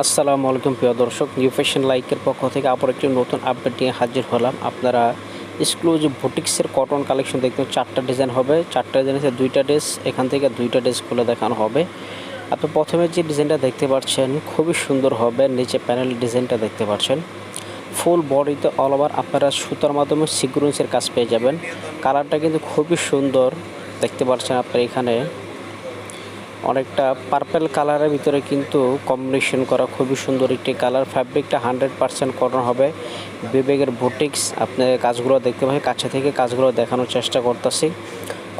আসসালামু আলাইকুম প্রিয় দর্শক নিউ ফ্যাশন লাইকের পক্ষ থেকে আবার একটি নতুন আপডেট নিয়ে হাজির হলাম। আপনারা এক্সক্লুসিভ বুটিক্সের কটন কালেকশন দেখতে চারটা ডিজাইন হবে। চারটা ডিজাইনের দুইটা ড্রেস এখান থেকে দুইটা ড্রেস খুলে দেখানো হবে। আপনি প্রথমে যে ডিজাইনটা দেখতে পাচ্ছেন, খুবই সুন্দর হবে। নিচে প্যানেল ডিজাইনটা দেখতে পাচ্ছেন। ফুল বডিতে অল ওভার আপনারা সুতার মাধ্যমে সিকুয়েন্সের কাজ পেয়ে যাবেন। কালারটা কিন্তু খুবই সুন্দর। দেখতে পাচ্ছেন আপনারা এখানে। অনেকটা পার্পেল কালারের ভিতরে কিন্তু কম্বিনেশন করা খুবই সুন্দর একটি কালার ফ্যাব্রিকটা হান্ড্রেড পার্সেন্ট কটন হবে। বিবেকের বুটিক্স আপনি কাজগুলো দেখতে পাবেন কাছে থেকে কাজগুলো দেখানোর চেষ্টা করতেছি।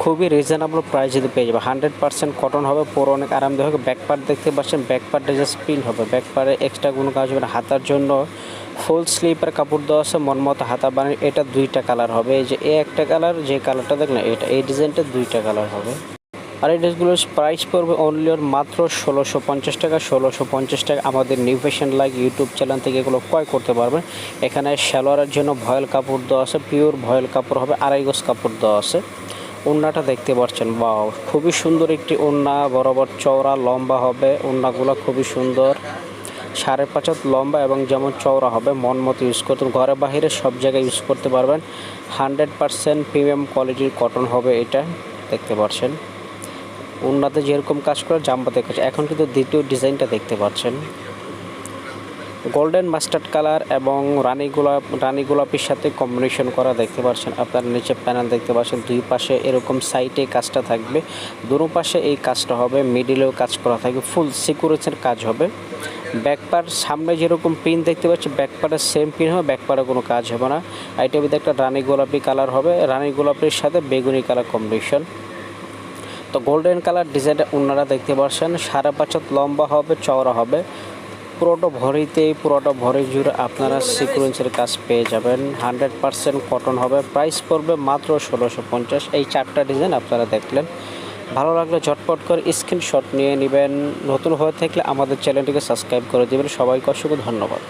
খুবই রিজনেবল প্রাইসে পেয়ে যাবে। হান্ড্রেড পার্সেন্ট কটন হবে, পরে অনেক আরামদায়ক ব্যাক পার্ট দেখতে পাচ্ছেন ব্যাক পার্টে জাস্ট পিন হবে। ব্যাক পার্টে এক্সট্রা কোনো কাজ হবে না। হাতার জন্য ফুল স্লিপের কাপড় দেওয়া আছে মতো হাতা বানিয়ে, এটা দুইটা কালার হবে। এই যে এ একটা কালার যে কালারটা দেখলেন, এটা, এই ডিজাইনটা দুইটা কালার হবে। আর এই ড্রেসগুলোর প্রাইস পড়বে অনলি মাত্র ষোলোশো পঞ্চাশ টাকা, ষোলোশো পঞ্চাশ টাকা। আমাদের new fashion like YouTube channel থেকে এগুলো ক্রয় করতে পারবেন। এখানে সালোয়ারের জন্য ভয়েল কাপড় দেওয়া আছে পিওর ভয়েল কাপড় হবে, আড়াই গজ কাপড় দেওয়া আছে। ওড়নাটা দেখতে পাচ্ছেন বাও খুবই সুন্দর একটি ওড়না, বরাবর চওড়া, লম্বা হবে, ওড়নাগুলো খুবই সুন্দর। সাড়ে পাঁচ হাত লম্বা এবং যেমন চওড়া হবে, মন মতো ইউজ করতে ঘরে বাইরে সব জায়গায় ইউজ করতে পারবেন। হান্ড্রেড পারসেন্ট প্রিমিয়াম কোয়ালিটির কটন হবে এটা, দেখতে পাচ্ছেন। উন্নাতে যেরকম কাজ করে জাম্বাতে কাজ এখন কিন্তু দ্বিতীয় ডিজাইনটা দেখতে পাচ্ছেন। গোল্ডেন মাস্টার্ড কালার এবং রানী গোলাপ, রানী গোলাপের সাথে কম্বিনেশন করা দেখতে পাচ্ছেন। আপনার নিচে প্যানেল দেখতে পাচ্ছেন। দুই পাশে এরকম সাইডে কাজটা থাকবে। দুটো পাশে এই কাজটা হবে। মিডিলেও কাজ করা থাকবে। ফুল সিকিউরিটির কাজ হবে। ব্যাকপার সামনে যেরকম পিন দেখতে পাচ্ছি ব্যাকপারের সেম পিন হবে ব্যাকপারে কোনো কাজ হবে না। এটার ভিতরে একটা রানী গোলাপি কালার হবে। রানী গোলাপের সাথে বেগুনি কালার কম্বিনেশন তো গোল্ডেন কালার ডিজাইনটা ওনারা দেখতে পাচ্ছেন সাড়ে পাঁচত লম্বা হবে, চওড়া হবে। পুরোটা ভরিতেই, পুরোটা ভরি জুড়ে আপনারা সিকুয়েন্সের কাজ পেয়ে যাবেন। হান্ড্রেড পারসেন্ট কটন হবে প্রাইস পড়বে মাত্র ষোলোশো পঞ্চাশ। এই চারটা ডিজাইন আপনারা দেখলেন। ভালো লাগলে ঝটপট করে স্ক্রিনশট নিয়ে নেবেন। নতুন হয়ে থাকলে আমাদের চ্যানেলটিকে সাবস্ক্রাইব করে দেবেন। সবাইকে অসংখ্য ধন্যবাদ।